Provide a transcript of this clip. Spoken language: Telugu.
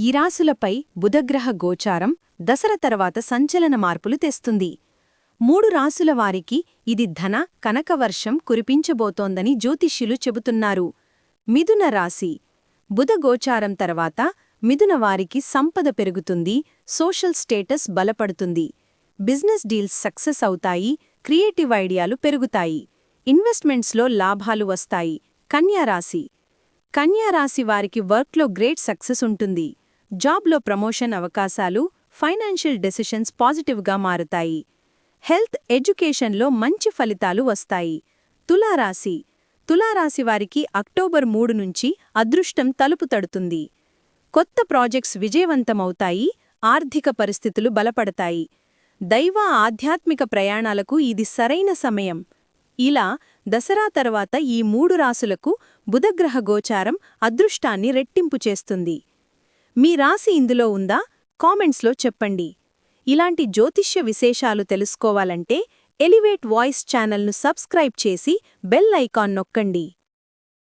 ఈ రాసులపై బుధగ్రహ గోచారం దసర తర్వాత సంచలన మార్పులు తెస్తుంది. మూడు రాసుల వారికి ఇది ధన కనకవర్షం కురిపించబోతోందని జ్యోతిష్యులు చెబుతున్నారు. మిథున రాశి. బుధ గోచారం తర్వాత మిథున వారికి సంపద పెరుగుతుంది సోషల్ స్టేటస్ బలపడుతుంది. బిజినెస్ డీల్స్ సక్సెస్ అవుతాయి క్రియేటివ్ ఐడియాలు పెరుగుతాయి. ఇన్వెస్ట్మెంట్స్లో లాభాలు వస్తాయి. కన్యారాశి కన్యారాశి వారికి వర్క్లో గ్రేట్ సక్సెస్ ఉంటుంది. జాబ్లో ప్రమోషన్ అవకాశాలు ఫైనాన్షియల్ డెసిషన్స్ పాజిటివ్గా మారుతాయి. హెల్త్ ఎడ్యుకేషన్లో మంచి ఫలితాలు వస్తాయి. తులారాశి. తులారాశి వారికి అక్టోబర్ మూడు నుంచి అదృష్టం తలుపు తడుతుంది. కొత్త ప్రాజెక్ట్స్ విజయవంతమవుతాయి ఆర్థిక పరిస్థితులు బలపడతాయి. దైవ ఆధ్యాత్మిక ప్రయాణాలకు ఇది సరైన సమయం. ఇలా దసరా తర్వాత ఈ మూడు రాసులకు బుధగ్రహ గోచారం అదృష్టాన్ని రెట్టింపు చేస్తుంది. మీ రాశి ఇందులో ఉందా? కామెంట్స్లో చెప్పండి. ఇలాంటి జ్యోతిష్య విశేషాలు తెలుసుకోవాలంటే ఎలివేట్ వాయిస్ ఛానల్ను సబ్స్క్రైబ్ చేసి బెల్ ఐకాన్ నొక్కండి.